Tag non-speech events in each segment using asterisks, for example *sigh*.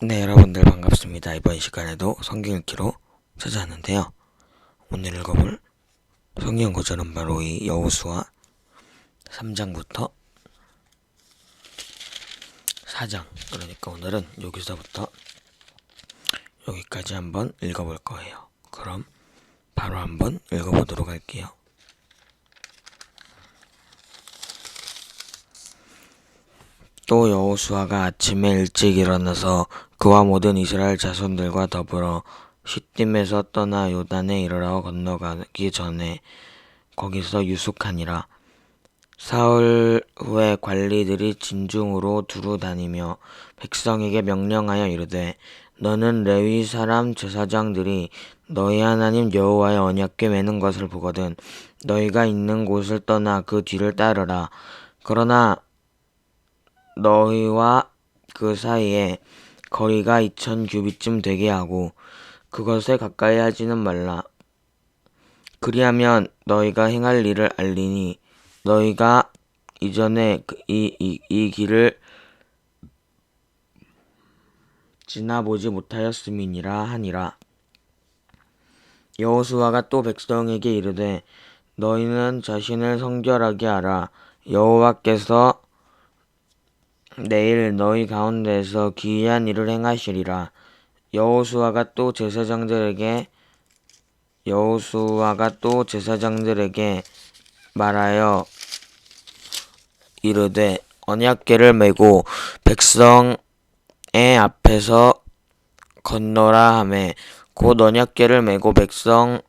네, 여러분들 반갑습니다. 이번 시간에도 성경 읽기로 찾아왔는데요. 오늘 읽어볼 성경 구절은 바로 이 여호수아 3장부터 4장. 그러니까 오늘은 여기서부터 여기까지 한번 읽어볼 거예요. 그럼 바로 한번 읽어보도록 할게요. 또 여호수아가 아침에 일찍 일어나서 그와 모든 이스라엘 자손들과 더불어 시딤에서 떠나 요단에 이르러 건너가기 전에 거기서 유숙하니라. 사흘 후에 관리들이 진중으로 두루 다니며 백성에게 명령하여 이르되 너는 레위 사람 제사장들이 너희 하나님 여호와의 언약궤 매는 것을 보거든 너희가 있는 곳을 떠나 그 뒤를 따르라. 그러나 너희와 그 사이에 거리가 이천 규빗쯤 되게 하고 그것에 가까이 하지는 말라. 그리하면 너희가 행할 일을 알리니 너희가 이전에 그 이, 이, 이 길을 지나보지 못하였음이니라 하니라. 여호수아가 또 백성에게 이르되 너희는 자신을 성결하게 하라. 여호와께서 내일 너희 가운데에서 기이한 일을 행하시리라. 여호수아가 또 제사장들에게 여호수아가 또 제사장들에게 말하여 이르되 언약궤를 메고 백성의 앞에서 건너라 하매 곧 언약궤를 메고 백성의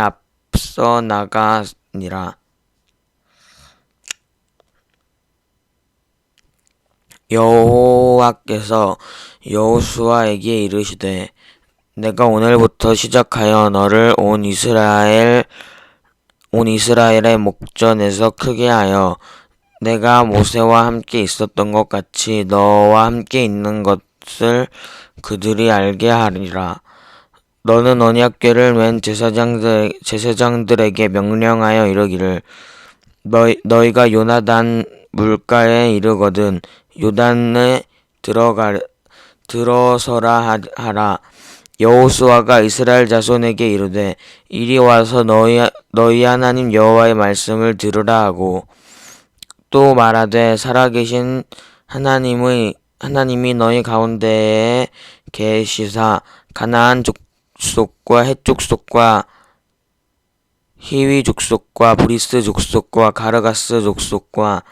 앞서 나가니라. 여호와께서 여호수아에게 이르시되 내가 오늘부터 시작하여 너를 온 이스라엘 온 이스라엘의 목전에서 크게 하여 내가 모세와 함께 있었던 것 같이 너와 함께 있는 것을 그들이 알게 하리라. 너는 언약궤를 맨 제사장들 제사장들에게 명령하여 이르기를 너희 너희가 요나단 물가에 이르거든 요단에 들어가 들어서라 하라. 여호수아가 이스라엘 자손에게 이르되 이리 와서 너희 너희 하나님 여호와의 말씀을 들으라 하고 또 말하되 살아계신 하나님의 하나님이 너희 가운데에 계시사 가나안 족속과 헷 족속과 히위 족속과 브리스 족속과 가르가스 족속과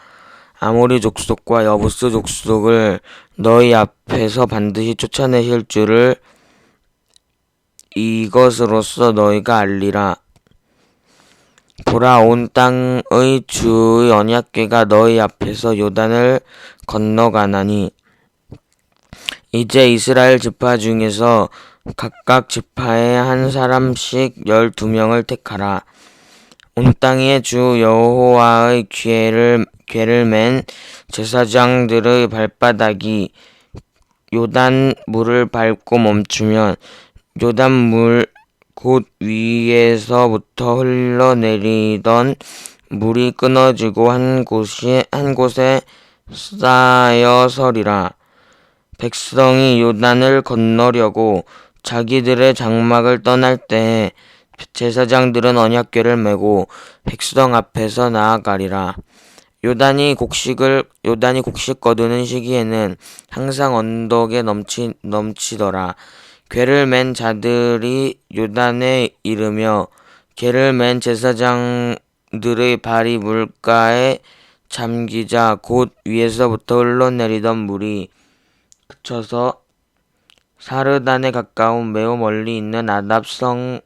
아모리 족속과 여부스 족속을 너희 앞에서 반드시 쫓아내실 줄을 이것으로써 너희가 알리라. 보라 온 땅의 주의 언약궤가 너희 앞에서 요단을 건너가나니 이제 이스라엘 지파 중에서 각각 지파에 한 사람씩 열두 명을 택하라. 온 땅의 주 여호와의 궤를 궤를 맨 제사장들의 발바닥이 요단 물을 밟고 멈추면 요단 물 곧 위에서부터 흘러내리던 물이 끊어지고 한 곳이 한 곳에 쌓여 서리라. 백성이 요단을 건너려고 자기들의 장막을 떠날 때에 제사장들은 언약궤를 메고 백성 앞에서 나아가리라. 요단이 곡식을 요단이 곡식 거두는 시기에는 항상 언덕에 넘치 넘치더라. 괴를 맨 자들이 요단에 이르며 괴를 맨 제사장들의 발이 물가에 잠기자 곧 위에서부터 흘러내리던 물이 그쳐서 사르단에 가까운 매우 멀리 있는 아답성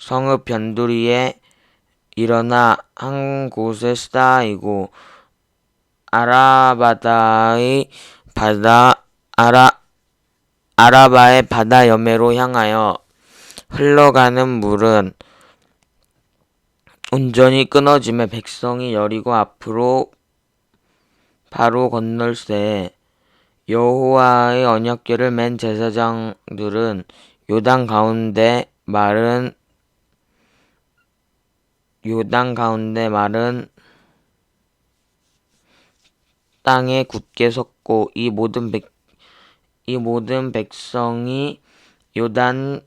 성읍 변두리에 일어나 한 곳에 쌓이고 아라바다의 바다 아라 아라바의 바다 여매로 향하여 흘러가는 물은 온전히 끊어짐에 백성이 여리고 앞으로 바로 건널새 여호와의 언약궤를 맨 제사장들은 요단 가운데 마른 요단 가운데 마른 땅에 굳게 섰고 이 모든 백 이 모든 백성이 요단을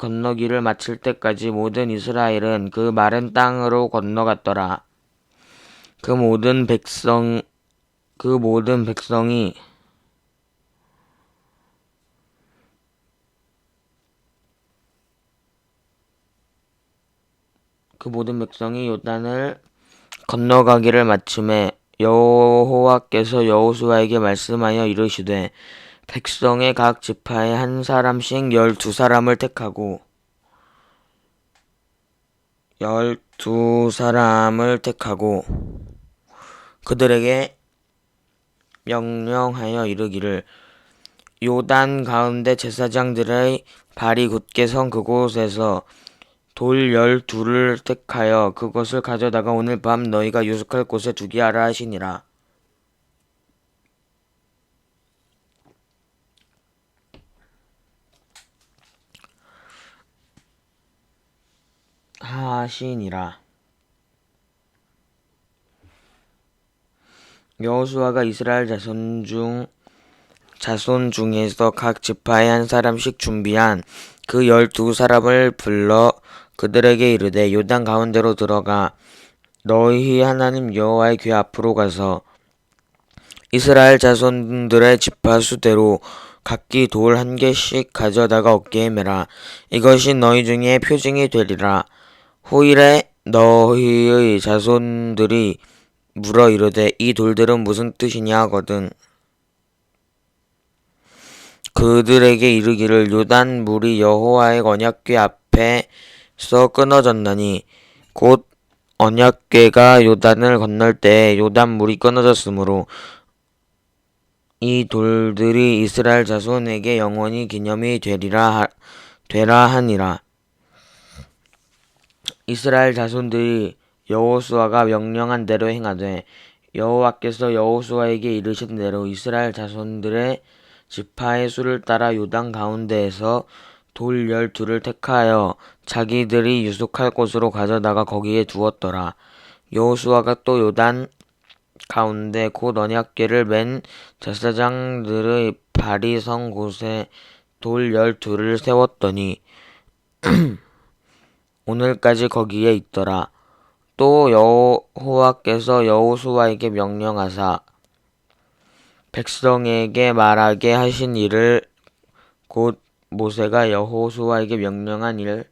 건너기를 마칠 때까지 모든 이스라엘은 그 마른 땅으로 건너갔더라. 그 모든 백성, 그 모든 백성이 그 모든 백성이 요단을 건너가기를 마침에 여호와께서 여호수아에게 말씀하여 이르시되 백성의 각 지파에 한 사람씩 열두 사람을 택하고 열두 사람을 택하고 그들에게 명령하여 이르기를 요단 가운데 제사장들의 발이 굳게 선 그곳에서 돌 열둘을 택하여 그것을 가져다가 오늘 밤 너희가 유숙할 곳에 두게 하라 하시니라. 하시니라. 여호수아가 이스라엘 자손 중 자손 중에서 각 지파에 한 사람씩 준비한 그 열두 사람을 불러 그들에게 이르되 요단 가운데로 들어가. 너희 하나님 여호와의 궤 앞으로 가서 이스라엘 자손들의 지파 수대로 각기 돌 한 개씩 가져다가 어깨에 매라. 이것이 너희 중에 표징이 되리라. 후일에 너희의 자손들이 물어 이르되 이 돌들은 무슨 뜻이냐 하거든. 그들에게 이르기를 요단 물이 여호와의 언약궤 앞에 서 끊어졌나니 곧 언약궤가 요단을 건널 때 요단 물이 끊어졌으므로 이 돌들이 이스라엘 자손에게 영원히 기념이 되리라 하, 되라 하니라. 이스라엘 자손들이 여호수아가 명령한 대로 행하되 여호와께서 여호수아에게 이르신 대로 이스라엘 자손들의 지파의 수를 따라 요단 가운데에서 돌 열둘을 택하여 자기들이 유숙할 곳으로 가져다가 거기에 두었더라. 여호수아가 또 요단 가운데 곧 언약궤를 맨 제사장들의 발이 선 곳에 돌 열둘을 세웠더니 *clears throat* 오늘까지 거기에 있더라. 또 여호와께서 여호수아에게 명령하사 백성에게 말하게 하신 일을 곧 모세가 여호수아에게 명령한 일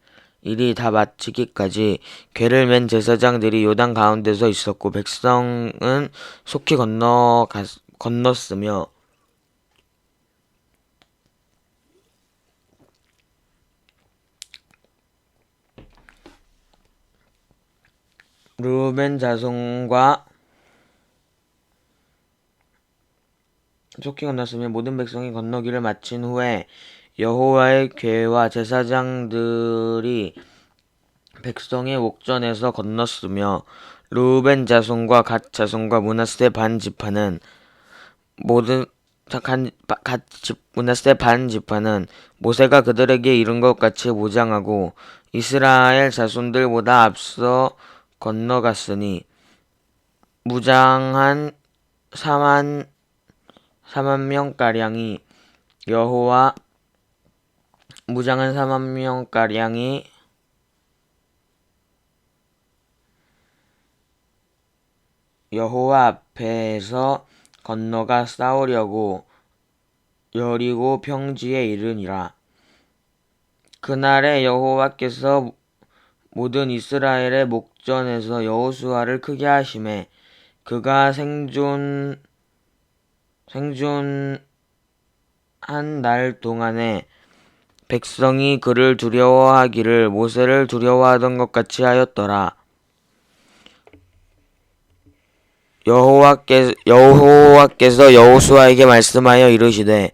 일이 다 마치기까지 괴를 맨 제사장들이 요단 가운데서 있었고 백성은 속히 건너 건넜으며 루벤 자손과 속히 건넜으며 모든 백성이 건너기를 마친 후에 여호와의 궤와 제사장들이 백성의 옥전에서 건넜으며 루벤 자손과 갓 자손과 문하세 반 지파는 모든 갓 문하세 반 지파는 모세가 그들에게 이른 것 같이 무장하고 이스라엘 자손들보다 앞서 건너갔으니 무장한 4만 4만 명 가량이 여호와 무장한 4만 명가량이 여호와 앞에서 건너가 싸우려고 여리고 평지에 이르니라. 그날에 여호와께서 모든 이스라엘의 목전에서 여호수아를 크게 하심에 그가 생존 생존한 날 동안에 백성이 그를 두려워하기를 모세를 두려워하던 것 같이 하였더라. 여호와께서 여호와께서 여호수아에게 말씀하여 이르시되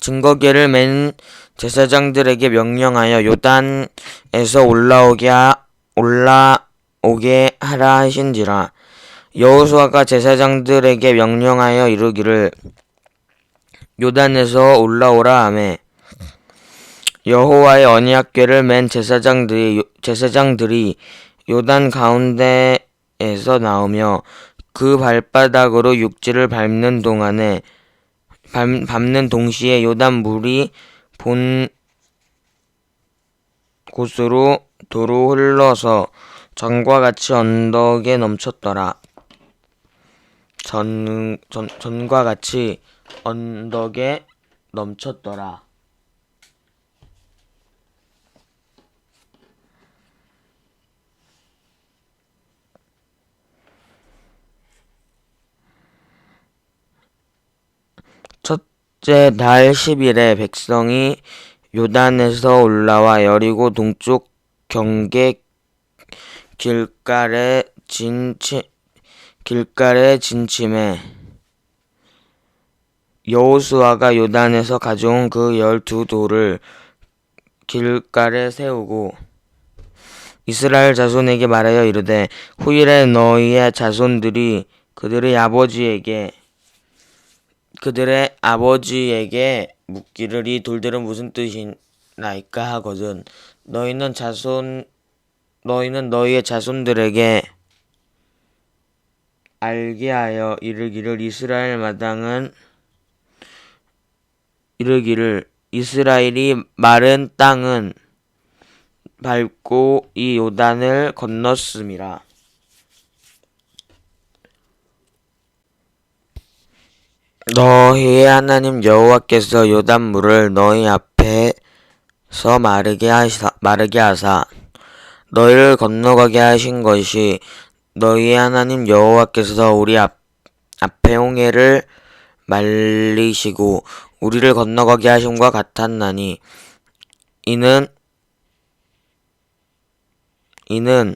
증거계를 맨 제사장들에게 명령하여 요단에서 올라오게 하, 올라오게 하라 하신지라 여호수아가 제사장들에게 명령하여 이르기를 요단에서 올라오라 하매 여호와의 언약궤를 맨 제사장들이 제사장들이 요단 가운데에서 나오며 그 발바닥으로 육지를 밟는 동안에 밟, 밟는 동시에 요단 물이 본 곳으로 도로 흘러서 전과 같이 언덕에 넘쳤더라. 전, 전, 전과 같이 언덕에 넘쳤더라. 첫째 달 10일에 백성이 요단에서 올라와 여리고 동쪽 경계 길가에 진치 길가에 진침해 여호수아가 요단에서 가져온 그 열두 돌을 길가에 세우고 이스라엘 자손에게 말하여 이르되 후일에 너희의 자손들이 그들의 아버지에게 그들의 아버지에게 묻기를 이 돌들은 무슨 뜻이나이까 하거든. 너희는 자손 너희는 너희의 자손들에게 알게 하여 이르기를 이스라엘 마당은 이르기를 이스라엘이 마른 땅은 밟고 이 요단을 건넜음이라. 너희의 하나님 여호와께서 요단 물을 너희 앞에서 마르게 하사 마르게 하사 너희를 건너가게 하신 것이 너희의 하나님 여호와께서 우리 앞 앞에 홍해를 말리시고 우리를 건너가게 하심과 같았나니 이는 이는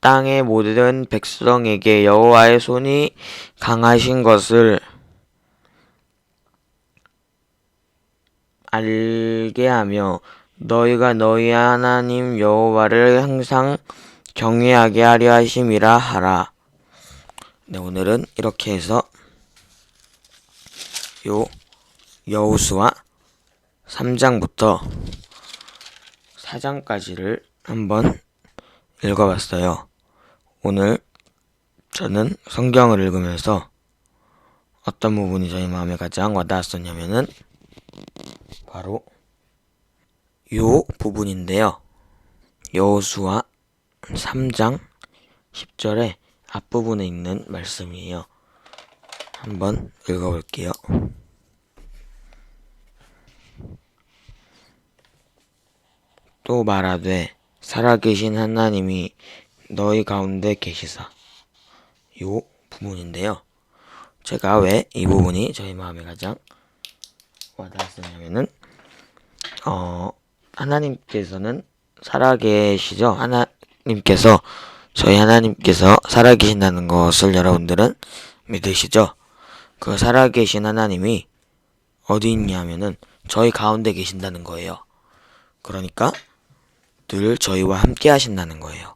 땅의 모든 백성에게 여호와의 손이 강하신 것을 알게 하며 너희가 너희 하나님 여호와를 항상 경외하게 하려 하심이라 하라. 네, 오늘은 이렇게 해서 요 여호수아 3장부터 4장까지를 한번 읽어봤어요. 오늘 저는 성경을 읽으면서 어떤 부분이 저희 마음에 가장 와닿았었냐면은 바로 요 부분인데요. 여호수아 3장 10절의 앞부분에 있는 말씀이에요. 한번 읽어볼게요. 또 말하되 살아계신 하나님이 너희 가운데 계시사. 요 부분인데요. 제가 왜 이 부분이 저희 마음에 가장 와닿았냐면은 어 하나님께서는 살아계시죠. 하나님께서 저희 하나님께서 살아계신다는 것을 여러분들은 믿으시죠? 그 살아계신 하나님이 어디 있냐면은 저희 가운데 계신다는 거예요. 그러니까 늘 저희와 함께 하신다는 거예요.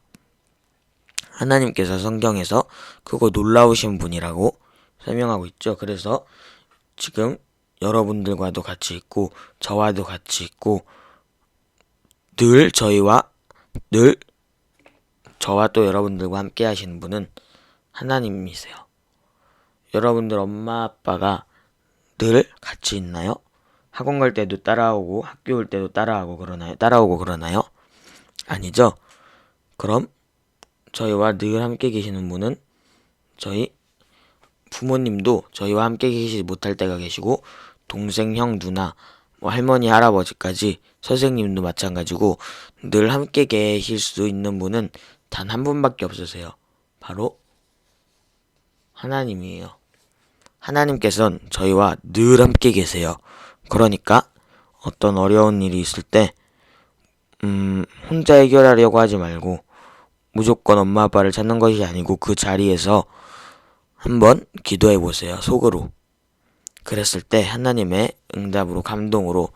하나님께서 성경에서 그거 놀라우신 분이라고 설명하고 있죠. 그래서 지금 여러분들과도 같이 있고 저와도 같이 있고 늘 저희와 늘 저와 또 여러분들과 함께 하시는 분은 하나님이세요. 여러분들 엄마 아빠가 늘 같이 있나요? 학원 갈 때도 따라오고 학교 올 때도 따라하고 그러나요? 따라오고 그러나요? 아니죠. 그럼 저희와 늘 함께 계시는 분은 저희 부모님도 저희와 함께 계시지 못할 때가 계시고 동생, 형, 누나, 뭐 할머니, 할아버지까지 선생님도 마찬가지고 늘 함께 계실 수 있는 분은 단 한 분밖에 없으세요. 바로 하나님이에요. 하나님께서는 저희와 늘 함께 계세요. 그러니까 어떤 어려운 일이 있을 때, 음, 혼자 해결하려고 하지 말고 무조건 엄마 아빠를 찾는 것이 아니고 그 자리에서 한번 기도해 보세요. 속으로. 그랬을 때 하나님의 응답으로 감동으로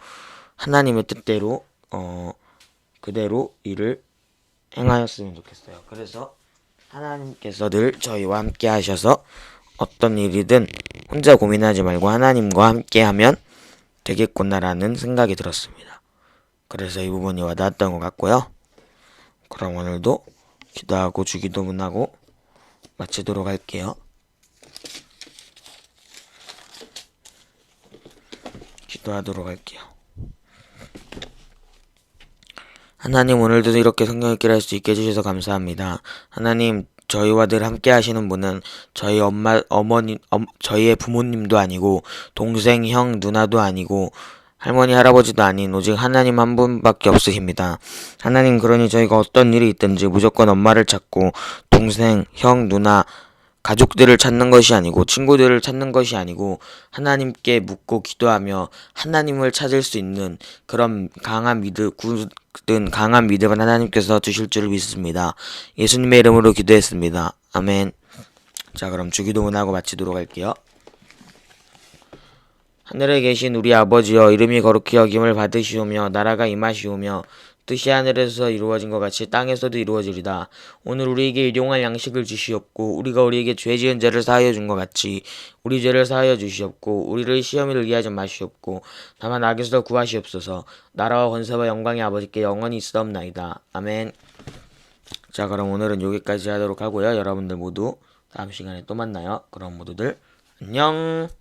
하나님의 뜻대로 어 그대로 일을 행하였으면 좋겠어요. 그래서 하나님께서 늘 저희와 함께 하셔서 어떤 일이든 혼자 고민하지 말고 하나님과 함께 하면 되겠구나라는 생각이 들었습니다. 그래서 이 부분이 와닿았던 것 같고요. 그럼 오늘도 기도하고 주기도문하고 마치도록 할게요. 기도하도록 할게요. 하나님 오늘도 이렇게 성경 읽기를 할 수 있게 해주셔서 감사합니다. 하나님 저희와 늘 함께 하시는 분은 저희 엄마 어머니 엄, 저희의 부모님도 아니고 동생 형 누나도 아니고 할머니 할아버지도 아닌 오직 하나님 한 분밖에 없으십니다. 하나님 그러니 저희가 어떤 일이 있든지 무조건 엄마를 찾고 동생 형 누나 가족들을 찾는 것이 아니고 친구들을 찾는 것이 아니고 하나님께 묻고 기도하며 하나님을 찾을 수 있는 그런 강한 믿음 굳은 강한 믿음을 하나님께서 주실 줄을 믿습니다. 예수님의 이름으로 기도했습니다. 아멘. 자 그럼 주기도문하고 마치도록 할게요. 하늘에 계신 우리 아버지여 이름이 거룩히 여김을 받으시오며 나라가 임하시오며 뜻이 하늘에서 이루어진 것 같이 땅에서도 이루어지리다. 오늘 우리에게 일용할 양식을 주시옵고 우리가 우리에게 죄 지은 죄를 사하여 준 것 같이 우리 죄를 사하여 주시옵고 우리를 시험에 들게 하지 마시옵고 다만 악에서 구하시옵소서. 나라와 권세와 영광의 아버지께 영원히 있사옵나이다. 아멘. 자 그럼 오늘은 여기까지 하도록 하고요. 여러분들 모두 다음 시간에 또 만나요. 그럼 모두들 안녕.